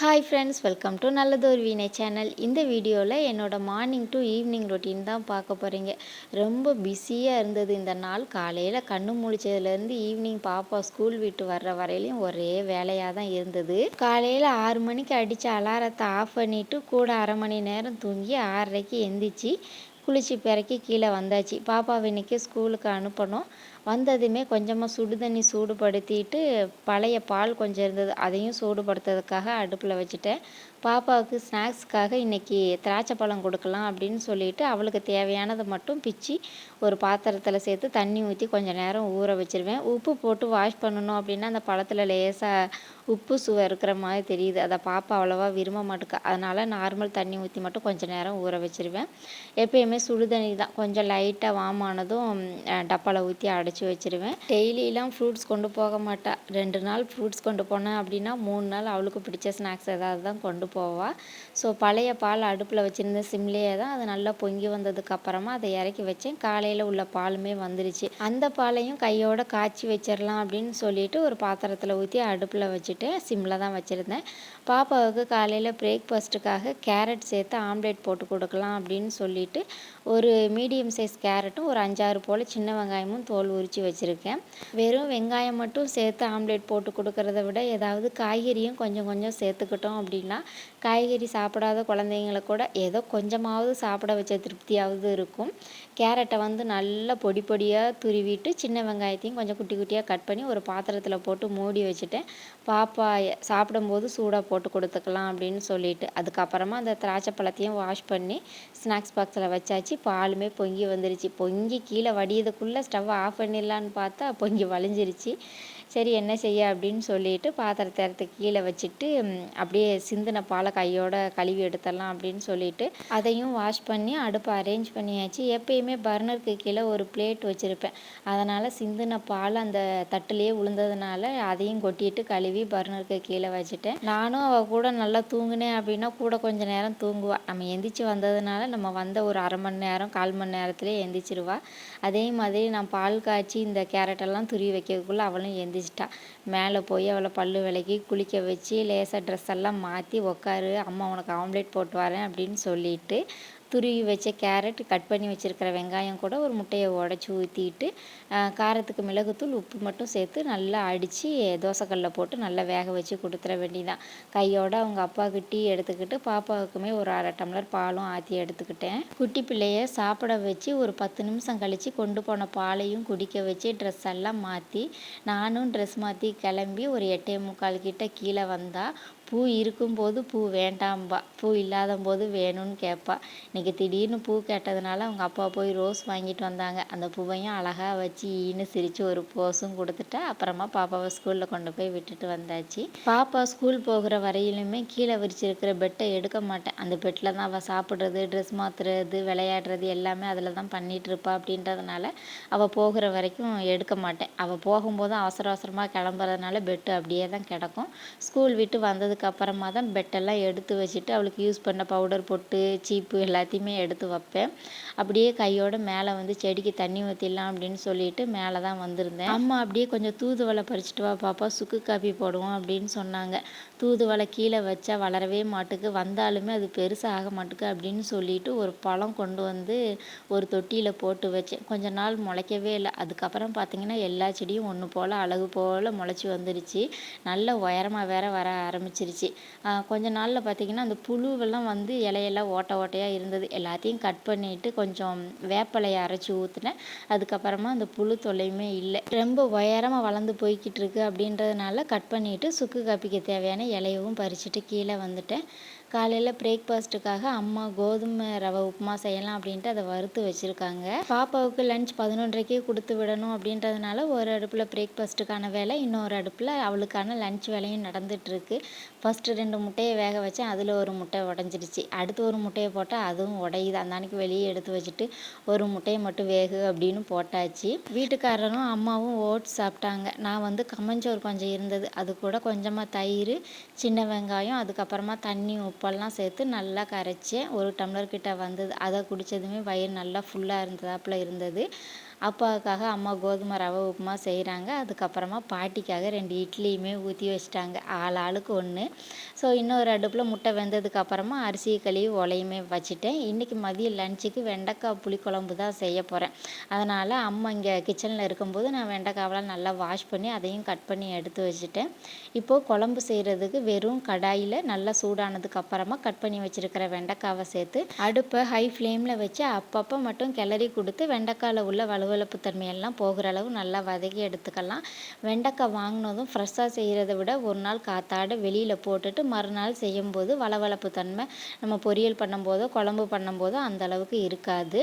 Hi friends welcome to நல்லதொரு வீணை channel இந்த வீடியோவில் என்னோடய மார்னிங் டு ஈவினிங் ரொட்டீன் தான் பார்க்க போகிறீங்க ரொம்ப பிஸியாக இருந்தது இந்த நாள். காலையில் கண்ணு முழிச்சதுலேருந்து ஈவினிங் பாப்பா ஸ்கூல் விட்டு வர்ற வரையிலையும் ஒரே வேலையாக தான் இருந்தது. காலையில் ஆறு மணிக்கு அடித்த அலாரத்தை ஆஃப் பண்ணிவிட்டு கூட அரை மணி நேரம் தூங்கி ஆறரைக்கு எந்திரிச்சு குளிச்சு பிறக்கி கீழே வந்தாச்சு. பாப்பாவை இன்றைக்கி ஸ்கூலுக்கு அனுப்பணும். வந்ததுமே கொஞ்சமாக சுடு தண்ணி சூடுபடுத்திட்டு பழைய பால் கொஞ்சம் இருந்தது. அதையும் சூடுபடுத்துறதுக்காக அடுப்பில் வச்சுட்டேன். பாப்பாவுக்கு ஸ்நாக்ஸ்க்காக இன்றைக்கி திராட்சை பழம் கொடுக்கலாம் அப்படின்னு சொல்லிட்டு அவளுக்கு தேவையானதை மட்டும் பிச்சு ஒரு பாத்திரத்தில் சேர்த்து தண்ணி ஊற்றி கொஞ்சம் நேரம் ஊற வச்சுருவேன். உப்பு போட்டு வாஷ் பண்ணணும் அப்படின்னா அந்த பழத்தில் லேசாக உப்பு சுவை இருக்கிற மாதிரி தெரியுது. அதை பாப்பா அவ்வளோவா விரும்ப மாட்டேக்கா. அதனால் நார்மல் தண்ணி ஊற்றி மட்டும் கொஞ்சம் நேரம் ஊற வச்சுருவேன். எப்பயுமே சுடு தண்ணி தான். கொஞ்சம் லைட்டாக வாம் ஆனதும் டப்பாவில் ஊற்றி அடைச்சி வச்சுருவேன். டெய்லியெலாம் ஃப்ரூட்ஸ் கொண்டு போக மாட்டா. ரெண்டு நாள் ஃப்ரூட்ஸ் கொண்டு போனேன் அப்படின்னா மூணு நாள் அவளுக்கு பிடிச்ச ஸ்நாக்ஸ் ஏதாவது தான் கொண்டு போவாள் ஸோ பழைய பால் அடுப்பில் வச்சுருந்த சிம்லேயே தான் அது நல்லா பொங்கி வந்ததுக்கு அப்புறமா அதை இறக்கி வச்சேன். காலையில் உள்ள பாலுமே வந்துருச்சு. அந்த பாலையும் கையோட காய்ச்சி வச்சிடலாம் அப்படின்னு சொல்லிட்டு ஒரு பாத்திரத்தில் ஊற்றி அடுப்பில் வச்சுட்டு சிம்மில் தான் வச்சுருந்தேன். பாப்பாவுக்கு காலையில் பிரேக்ஃபாஸ்ட்டுக்காக கேரட் சேர்த்து ஆம்லேட் போட்டு கொடுக்கலாம் அப்படின்னு சொல்லிட்டு ஒரு மீடியம் சைஸ் கேரட்டும் ஒரு அஞ்சாறு போல் சின்ன வெங்காயமும் தோல் உரித்து வச்சுருக்கேன். வெறும் வெங்காயம் மட்டும் சேர்த்து ஆம்லேட் போட்டு கொடுக்கறத விட ஏதாவது காய்கறியும் கொஞ்சம் கொஞ்சம் சேர்த்துக்கிட்டோம் அப்படின்னா காய்கறி சாப்பிடாத குழந்தைங்கள கூட ஏதோ கொஞ்சமாவது சாப்பிட வச்ச திருப்தியாவது இருக்கும். கேரட்டை வந்து நல்லா பொடி பொடியாக துருவிட்டு சின்ன வெங்காயத்தையும் கொஞ்சம் குட்டி குட்டியாக கட் பண்ணி ஒரு பாத்திரத்தில் போட்டு மூடி வச்சுட்டேன் பாப்பா சாப்பிடும்போது சூடாக போட்டு கொடுத்துக்கலாம் அப்படின்னு சொல்லிட்டு அதுக்கப்புறமா அந்த திராட்சை பழத்தையும் வாஷ் பண்ணி ஸ்நாக்ஸ் பாக்ஸில் வச்சாச்சு. பாலுமே பொங்கி வந்துருச்சு. பொங்கி கீழே வடியதுக்குள்ளே ஸ்டவ் ஆஃப் பண்ணிடலான்னு பார்த்தா பொங்கி வழிஞ்சிருச்சு. சரி என்ன செய்ய? அப்படின்னு சொல்லிட்டு பாத்திரத்தை எடுத்து கீழே வச்சுட்டு அப்படியே சிந்தின பாலை கையோட கழுவி எடுத்துடலாம் அப்படின்னு சொல்லிட்டு அதையும் வாஷ் பண்ணி அடுப்பை அரேஞ்ச் பண்ணியாச்சு. எப்பயுமே பர்னருக்கு கீழே ஒரு பிளேட் வச்சுருப்பேன். அதனால் சிந்தின பால் அந்த தட்டுலேயே விழுந்ததுனால அதையும் கொட்டிட்டு கழுவி பர்னருக்கு கீழே வச்சுட்டேன். நானும் அவள் கூட நல்லா தூங்கினேன் அப்படின்னா கூட கொஞ்சம் நேரம் தூங்குவாள் நம்ம எந்திரிச்சு வந்ததுனால நம்ம வந்த ஒரு அரை மணி நேரம் கால் மணி நேரத்துலேயே எந்திரிச்சிருவா. அதே மாதிரி நான் பால் காய்ச்சி இந்த கேரட்டெல்லாம் துருவி வைக்கிறதுக்குள்ளே அவளும் எந்திரி எந்திரிச்சிட்டா மேலே போய் அவளை பல்லு விளக்கி குளிக்க வச்சு லேசாக ட்ரெஸ் எல்லாம் மாற்றி உக்காரு அம்மா உனக்கு ஆம்லேட் போட்டு வரேன் அப்படின்னு சொல்லிட்டு துருவி வச்ச கேரட் கட் பண்ணி வச்சுருக்கிற வெங்காயம் கூட ஒரு முட்டையை உடச்சி ஊற்றிட்டு காரத்துக்கு மிளகுத்தூள் உப்பு மட்டும் சேர்த்து நல்லா அடித்து தோசைக்கல்லில் போட்டு நல்லா வேக வச்சு கொடுத்துட வேண்டியதான் கையோட அவங்க அப்பாவுக்கு டீ எடுத்துக்கிட்டு பாப்பாவுக்குமே ஒரு அரை டம்ளர் பாலும் ஆற்றி எடுத்துக்கிட்டேன். குட்டி பிள்ளைய சாப்பிட வச்சு ஒரு பத்து நிமிஷம் கழித்து கொண்டு போன பாலையும் குடிக்க வச்சு ட்ரெஸ் எல்லாம் மாற்றி நானும் ட்ரெஸ் மாற்றி கிளம்பி ஒரு எட்டே முக்கால் கிட்ட கீழே வந்தால் பூ இருக்கும்போது பூ வேண்டாம்பா. பூ இல்லாத போது வேணும்னு கேட்பா இன்றைக்கி திடீர்னு பூ கேட்டதுனால அவங்க அப்பா போய் ரோஸ் வாங்கிட்டு வந்தாங்க. அந்த பூவையும் அழகாக வச்சு ஈன்னு சிரித்து ஒரு போஸும் கொடுத்துட்டா அப்புறமா பாப்பாவை ஸ்கூலில் கொண்டு போய் விட்டுட்டு வந்தாச்சு. பாப்பா ஸ்கூல் போகிற வரையிலுமே கீழே விரிச்சிருக்கிற பெட்டை எடுக்க மாட்டேன் அந்த பெட்டில் தான் அவள் சாப்பிட்றது ட்ரெஸ் மாற்றுறது விளையாடுறது எல்லாமே அதில் தான் பண்ணிகிட்டு இருப்பா அப்படின்றதுனால அவள் போகிற வரைக்கும் எடுக்க மாட்டேன் அவள் போகும்போதும் அவசர அவசரமாக கிளம்புறதுனால பெட்டு அப்படியே தான் கிடக்கும். ஸ்கூல் விட்டு வந்ததுக்கு அதுக்கப்புறமா தான் பெட்டெல்லாம் எடுத்து வச்சுட்டு அவளுக்கு யூஸ் பண்ண பவுடர் பொட்டு சீப்பு எல்லாத்தையுமே எடுத்து வைப்பேன். அப்படியே கையோட மேலே வந்து செடிக்கு தண்ணி ஊற்றிடலாம் அப்படின்னு சொல்லிட்டு மேலே தான் வந்திருந்தேன். அம்மா அப்படியே கொஞ்சம் தூதுவளை பறிச்சிட்டு வா பாப்பா சுக்கு காப்பி போடுவோம் அப்படின்னு சொன்னாங்க. தூதுவளை கீழே வச்சா வளரவே மாட்டுக்கு வந்தாலுமே அது பெருசாக ஆக மாட்டுக்கு அப்படின்னு சொல்லிட்டு ஒரு பழம் கொண்டு வந்து ஒரு தொட்டியில் போட்டு வச்சேன். கொஞ்ச நாள் முளைக்கவே இல்லை. அதுக்கப்புறம் பார்த்தீங்கன்னா எல்லா செடியும் ஒன்று போல் அழகு போல் முளைச்சி வந்துருச்சு. நல்ல உயரமாக வேற வர ஆரம்பிச்சிருச்சு. வந்துருச்சு கொஞ்ச நாளில் பார்த்திங்கன்னா அந்த புழுவெல்லாம் வந்து இலையெல்லாம் ஓட்டை ஓட்டையாக இருந்தது. எல்லாத்தையும் கட் பண்ணிவிட்டு கொஞ்சம் வேப்பலையை அரைச்சி ஊற்றுனேன் அதுக்கப்புறமா அந்த புழு தொல்லையுமே இல்லை. ரொம்ப உயரமாக வளர்ந்து போய்கிட்டு இருக்கு அப்படின்றதுனால கட் பண்ணிவிட்டு சுக்கு காப்பிக்கு தேவையான இலையவும் பறிச்சுட்டு கீழே வந்துட்டேன். காலையில் பிரேக்ஃபாஸ்ட்டுக்காக அம்மா கோதுமை ரவை உப்புமா செய்யலாம் அப்படின்ட்டு அதை வறுத்து வச்சுருக்காங்க. பாப்பாவுக்கு லஞ்ச் பதினொன்றரைக்கே கொடுத்து விடணும் அப்படின்றதுனால ஒரு அடுப்பில் பிரேக்ஃபாஸ்ட்டுக்கான வேலை இன்னொரு அடுப்பில் அவளுக்கான லஞ்ச் வேலையும் நடந்துகிட்ருக்கு ஃபஸ்ட்டு ரெண்டு முட்டையை வேக வச்சேன். அதில் ஒரு முட்டை உடஞ்சிடுச்சி. அடுத்து ஒரு முட்டையை போட்டால் அதுவும் உடையுது. அந்த அன்னைக்கு வெளியே எடுத்து வச்சுட்டு ஒரு முட்டையை மட்டும் வேகு அப்படின்னு போட்டாச்சு. வீட்டுக்காரரும் அம்மாவும் ஓட்ஸ் சாப்பிட்டாங்க. நான் வந்து கம்மஞ்சோறு கொஞ்சம் இருந்தது. அது கூட கொஞ்சமாக தயிர் சின்ன வெங்காயம் அதுக்கப்புறமா தண்ணி உப்பெல்லாம் சேர்த்து நல்லா கரைச்சேன் ஒரு டம்ளர் கிட்ட வந்தது. அதை குடித்ததுமே வயிறு நல்லா ஃபுல்லாக இருந்ததாப்பில் இருந்தது. அப்பாவுக்காக அம்மா கோதுமை ரவை உப்புமா செய்கிறாங்க அதுக்கப்புறமா பாட்டிக்காக ரெண்டு இட்லியுமே ஊற்றி வச்சிட்டாங்க. ஆள் ஆளுக்கு ஒன்று ஸோ இன்னொரு அடுப்பில் முட்டை வெந்ததுக்கப்புறமா அரிசி கழுவி ஒலையுமே வச்சுட்டேன். இன்றைக்கி மதியம் லஞ்சுக்கு வெண்டைக்காய் புளிக்குழம்பு தான் செய்ய போகிறேன் அதனால் அம்மா இங்கே கிச்சனில் இருக்கும்போது நான் வெண்டைக்காவெலாம் நல்லா வாஷ் பண்ணி அதையும் கட் பண்ணி எடுத்து வச்சுட்டேன். இப்போது குழம்பு செய்கிறதுக்கு வெறும் கடாயில் நல்லா சூடானதுக்கு அப்புறமா கட் பண்ணி வச்சுருக்கிற வெண்டைக்காவை சேர்த்து அடுப்பை ஹை ஃப்ளேமில் வச்சு அப்பப்போ மட்டும் கிளறி கொடுத்து வெண்டைக்காயில் உள்ள வலுவலுப்பு தன்மையெல்லாம் போகிற அளவு நல்லா வதக்கி எடுத்துக்கலாம். வெண்டைக்காய் வாங்கினதும் ஃப்ரெஷ்ஷாக செய்கிறத விட ஒரு நாள் காத்தாடு வெளியில் போட்டுட்டு மறுநாள் செய்யும்போது வளவளப்பு தன்மை நம்ம பொரியல் பண்ணும்போதோ குழம்பு பண்ணும்போதோ அந்த அளவுக்கு இருக்காது.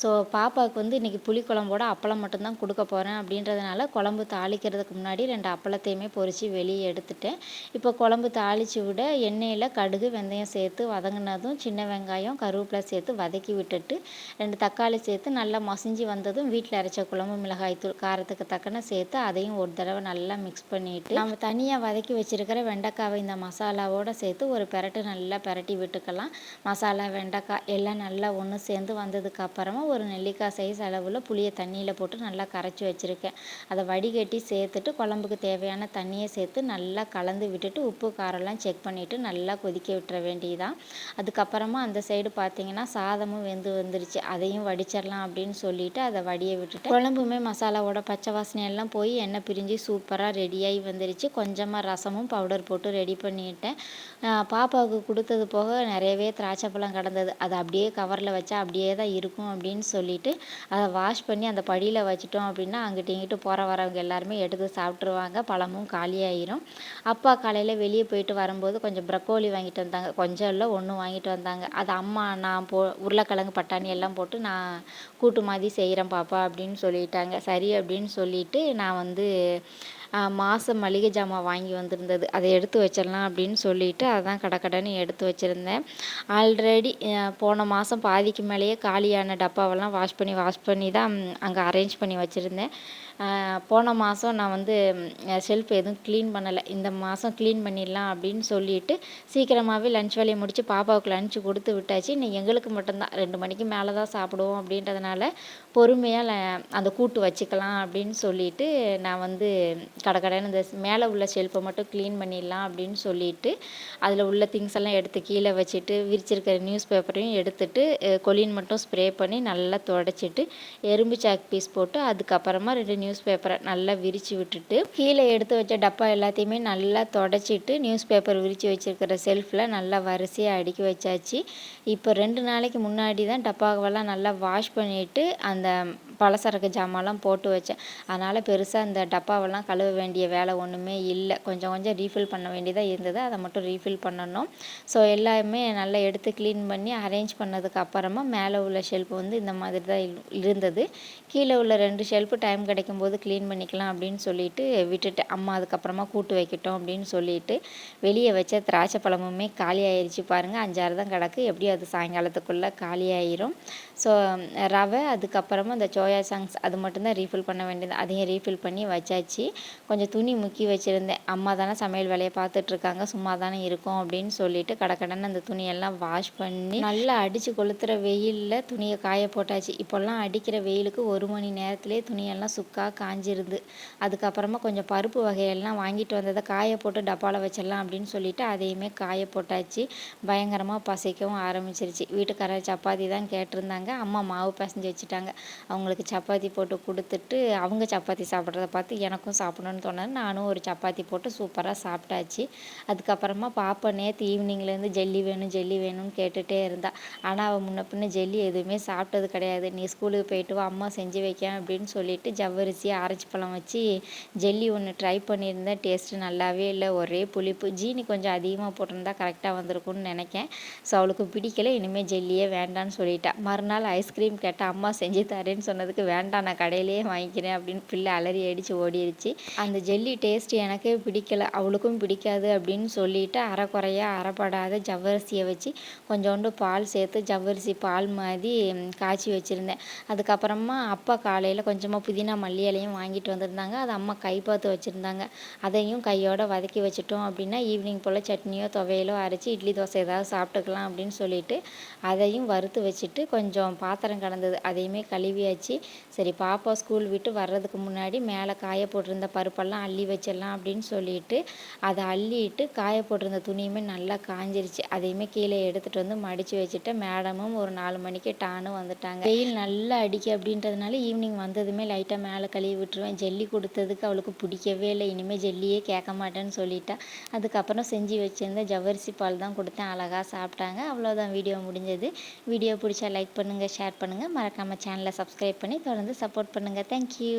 ஸோ பாப்பாவுக்கு வந்து இன்றைக்கி புளிக்குழம்போட அப்பளம் மட்டும்தான் கொடுக்க போகிறேன் அப்படின்றதுனால குழம்பு தாளிக்கிறதுக்கு முன்னாடி ரெண்டு அப்பளத்தையுமே பொறிச்சு வெளியே எடுத்துட்டேன். இப்போ குழம்பு தாளித்து விட எண்ணெயில் கடுகு வெந்தயம் சேர்த்து வதங்கினதும் சின்ன வெங்காயம் கருவேப்பிலை சேர்த்து வதக்கி விட்டுட்டு ரெண்டு தக்காளி சேர்த்து நல்லா மசிஞ்சு வந்ததும் வீட்டில் அரைச்ச குழம்பு மிளகாய் தூள் காரத்துக்கு தக்கன சேர்த்து அதையும் ஒரு தடவை நல்லா மிக்ஸ் பண்ணிவிட்டு நம்ம தனியாக வதக்கி வச்சுருக்கிற வெண்டைக்காவை இந்த மசாலாவோடு சேர்த்து ஒரு பெரட்டு நல்லா பெரட்டி விட்டுக்கலாம். மசாலா வெண்டைக்காய் எல்லாம் நல்லா ஒன்று சேர்ந்து வந்ததுக்கப்புறமா ஒரு நெல்லிக்காய் சைஸ் அளவில் புளியை தண்ணியில் போட்டு நல்லா கரைச்சி வச்சுருக்கேன். அதை வடிகட்டி சேர்த்துட்டு குழம்புக்கு தேவையான தண்ணியை சேர்த்து நல்லா கலந்து விட்டுட்டு உப்பு காரம்லாம் செக் பண்ணிவிட்டு நல்லா கொதிக்க விட்டுற வேண்டியதான் அதுக்கப்புறமா அந்த சைடு பார்த்தீங்கன்னா சாதமும் வெந்து வந்துருச்சு. அதையும் வடிச்சிடலாம் அப்படின்னு சொல்லிட்டு அதை வடிய விட்டுட்டு குழம்புமே மசாலாவோட பச்சை வாசனை எல்லாம் போய் எண்ணெய் பிரிஞ்சு சூப்பராக ரெடியாகி வந்துருச்சு. கொஞ்சமாக ரசமும் பவுடர் போட்டு ரெடி பண்ணிட்டேன். பாப்பாவுக்கு கொடுத்தது போக நிறையவே திராட்சை பழம் கிடந்தது அதை அப்படியே கவரில் வச்சா அப்படியே தான் இருக்கும் அப்படின்னு சொல்லிட்டு அதை வாஷ் பண்ணி அந்த படியில் வச்சுட்டோம் அப்படின்னா அங்கிட்ட இங்கிட்டு போகிற வரவங்க எல்லாருமே எடுத்து சாப்பிட்ருவாங்க பழமும் காலியாயிரும் அப்பா காலையில் வெளியே போயிட்டு வரும்போது கொஞ்சம் ப்ரக்கோலி வாங்கிட்டு வந்தாங்க. கொஞ்சம் இல்லை ஒன்று வாங்கிட்டு வந்தாங்க. அது அம்மா நான் போ உருளைக்கிழங்கு பட்டாணி எல்லாம் போட்டு நான் கூட்டு மாதிரி செய்கிறேன் பாப்பா அப்படின்னு சொல்லிட்டாங்க. சரி அப்படின்னு சொல்லிட்டு நான் வந்து மாதம் மளிகை ஜாமான் வாங்கி வந்திருந்தது. அதை எடுத்து வச்சிடலாம் அப்படின்னு சொல்லிட்டு அதான் கடை கடைன்னு எடுத்து வச்சுருந்தேன். ஆல்ரெடி போன மாதம் பாதிக்கு மேலேயே காலியான டப்பாவெல்லாம் வாஷ் பண்ணி வாஷ் பண்ணி தான் அங்கே அரேஞ்ச் பண்ணி வச்சுருந்தேன். போன மாதம் நான் வந்து ஷெல்ஃப் எதுவும் க்ளீன் பண்ணலை. இந்த மாதம் க்ளீன் பண்ணிடலாம் அப்படின்னு சொல்லிட்டு சீக்கிரமாகவே லன்ச் வேலையை முடித்து பாப்பாவுக்கு லன்ச் கொடுத்து விட்டாச்சு. இன்னும் எங்களுக்கு மட்டும்தான். ரெண்டு மணிக்கு மேலே தான் சாப்பிடுவோம் அப்படின்றதுனால பொறுமையாக அந்த கூட்டு வச்சுக்கலாம் அப்படின்னு சொல்லிட்டு நான் வந்து கடை இந்த மேலே உள்ள ஷெல்ஃபை மட்டும் க்ளீன் பண்ணிடலாம் அப்படின்னு சொல்லிட்டு அதில் உள்ள திங்ஸ் எல்லாம் எடுத்து கீழே வச்சுட்டு விரிச்சிருக்கிற நியூஸ் பேப்பரையும் எடுத்துட்டு கொலின் மட்டும் ஸ்ப்ரே பண்ணி நல்லா தொடச்சிட்டு எறும்பு சாக் பீஸ் போட்டு அதுக்கப்புறமா ரெண்டு நியூஸ் பேப்பரை நல்லா விரித்து விட்டுட்டு கீழே எடுத்து வச்ச டப்பா எல்லாத்தையுமே நல்லா தொடச்சிட்டு நியூஸ் பேப்பர் விரித்து வச்சுருக்கிற செல்ஃபில் நல்லா வரிசையாக அடுக்கி வச்சாச்சு. இப்போ ரெண்டு நாளைக்கு முன்னாடி தான் டப்பாவெல்லாம் நல்லா வாஷ் பண்ணிவிட்டு அந்த பலசரக்கு ஜாமான்லாம் போட்டு வச்சேன். அதனால் பெருசாக இந்த டப்பாவெல்லாம் கழுவ வேண்டிய வேலை ஒன்றுமே இல்லை. கொஞ்சம் கொஞ்சம் ரீஃபில் பண்ண வேண்டியதாக இருந்தது. அதை மட்டும் ரீஃபில் பண்ணணும். ஸோ எல்லாமே நல்லா எடுத்து க்ளீன் பண்ணி அரேஞ்ச் பண்ணதுக்கு அப்புறமா மேலே உள்ள ஷெல்ஃப் வந்து இந்த மாதிரி தான் இருந்தது. கீழே உள்ள ரெண்டு ஷெல்ஃபு டைம் கிடைக்கும் போது க்ளீன் பண்ணிக்கலாம் அப்படின்னு சொல்லிட்டு விட்டுட்டு அம்மா அதுக்கப்புறமா கூட்டு வைக்கட்டும் அப்படின்னு சொல்லிட்டு வெளியே வச்ச திராட்சை பழமுமே காலி ஆயிடுச்சு பாருங்கள் அஞ்சாறு தான் கிடக்கு. எப்படியும் அது சாயங்காலத்துக்குள்ளே காலி ஆயிரும். ஸோ ரவை அதுக்கப்புறமா இந்த சோயா சாங்ஸ் அது மட்டும்தான் ரீஃபில் பண்ண வேண்டியது. அதையும் ரீஃபில் பண்ணி வச்சாச்சு. கொஞ்சம் துணி முக்கி வச்சுருந்தேன். அம்மா தானே சமையல் வேலையை பார்த்துட்ருக்காங்க சும்மா தானே இருக்கும் அப்படின்னு சொல்லிட்டு கடக்கடன்னு அந்த துணியெல்லாம் வாஷ் பண்ணி நல்லா அடித்து கொளுத்துற வெயிலில் துணியை காய போட்டாச்சு. இப்போல்லாம் அடிக்கிற வெயிலுக்கு ஒரு மணி நேரத்துலேயே துணியெல்லாம் சுக்காக காஞ்சிருந்து அதுக்கப்புறமா கொஞ்சம் பருப்பு வகையெல்லாம் வாங்கிட்டு வந்ததை காய போட்டு டப்பாவில் வச்சிடலாம் அப்படின்னு சொல்லிட்டு அதையுமே காய போட்டாச்சு. பயங்கரமாக பசைக்கவும் ஆரம்பிச்சிருச்சு. வீட்டுக்காரர் சப்பாத்தி தான் கேட்டிருந்தாங்க. அம்மா மாவு பசஞ்சு வச்சுட்டாங்க. அவங்களுக்கு அதுக்கு சப்பாத்தி போட்டு கொடுத்துட்டு அவங்க சப்பாத்தி சாப்பிட்றத பார்த்து எனக்கும் சாப்பிடணும்னு தோணுது. நானும் ஒரு சப்பாத்தி போட்டு சூப்பராக சாப்பிட்டாச்சு. அதுக்கப்புறமா பாப்பா நேற்று ஈவினிங்லேருந்து ஜெல்லி வேணும் ஜெல்லி வேணும்னு கேட்டுகிட்டே இருந்தா. ஆனால் அவள் முன்ன பின்ன ஜெல்லி எதுவுமே சாப்பிட்டது கிடையாது. நீ ஸ்கூலுக்கு போயிட்டு வா அம்மா செஞ்சு வைக்க அப்படின்னு சொல்லிட்டு ஜவ்வரிசி ஆரஞ்சு பழம் வச்சு ஜெல்லி ஒன்று ட்ரை பண்ணியிருந்தேன். டேஸ்ட்டு நல்லாவே இல்லை. ஒரே புளிப்பு. ஜீனி கொஞ்சம் அதிகமாக போட்டிருந்தா கரெக்டாக வந்திருக்கும்னு நினைக்கேன். ஸோ அவளுக்கு பிடிக்கல. இனிமேல் ஜெல்லியே வேண்டான்னு சொல்லிட்டா. மறுநாள் ஐஸ்கிரீம் கேட்டால் அம்மா செஞ்சு தரேன்னு சொன்னது சொன்னதுக்கு வேண்டாம் நான் கடையிலேயே வாங்கிக்கிறேன் அப்படின்னு பிள்ளை அலறி அடித்து ஓடிடுச்சு அந்த ஜெல்லி டேஸ்ட் எனக்கே பிடிக்கல. அவளுக்கும் பிடிக்காது அப்படின்னு சொல்லிட்டு அரைக்குறையாக அரைப்படாத ஜவ்வரிசியை வச்சு கொஞ்சோண்டு பால் சேர்த்து ஜவ்வரிசி பால் மாதிரி காய்ச்சி வச்சுருந்தேன். அதுக்கப்புறமா அப்பா காலையில் கொஞ்சமாக புதினா மல்லி இலையும் வாங்கிட்டு வந்திருந்தாங்க. அது அம்மா கை பார்த்து வச்சுருந்தாங்க. அதையும் கையோடு வதக்கி வச்சுட்டோம் அப்படின்னா ஈவினிங் போல் சட்னியோ துவையலோ அரைச்சி இட்லி தோசை ஏதாவது சாப்பிட்டுக்கலாம் அப்படின்னு சொல்லிட்டு அதையும் வறுத்து வச்சுட்டு கொஞ்சம் பாத்திரம் கடந்தது அதையுமே கழுவியாச்சு. இருந்துச்சு சரி பாப்பா ஸ்கூல் விட்டு வர்றதுக்கு முன்னாடி மேலே காய போட்டிருந்த பருப்பெல்லாம் அள்ளி வச்சிடலாம் அப்படின்னு சொல்லிட்டு அதை அள்ளிட்டு காய போட்டிருந்த துணியுமே நல்லா காஞ்சிருச்சு. அதையுமே கீழே எடுத்துகிட்டு வந்து மடித்து வச்சுட்டு மேடமும் ஒரு நாலு மணிக்கு டானும் வந்துட்டாங்க. வெயில் நல்லா அடிக்கு அப்படின்றதுனால ஈவினிங் வந்ததுமே லைட்டாக மேலே கழுவி விட்டுருவேன். ஜெல்லி கொடுத்ததுக்கு அவளுக்கு பிடிக்கவே இல்லை. இனிமேல் ஜெல்லியே கேட்க மாட்டேன்னு சொல்லிட்டா. அதுக்கப்புறம் செஞ்சு வச்சுருந்த ஜவ்வரிசி பால் தான் கொடுத்தேன். அழகாக சாப்பிட்டாங்க. அவ்வளோதான் வீடியோ முடிஞ்சது. வீடியோ பிடிச்சா லைக் பண்ணுங்கள் ஷேர் பண்ணுங்கள் மறக்காமல் சேனலை சப்ஸ்கிரைப் பண்ணி தொடர்ந்து சப்போர்ட் பண்ணுங்கள் தேங்க்யூ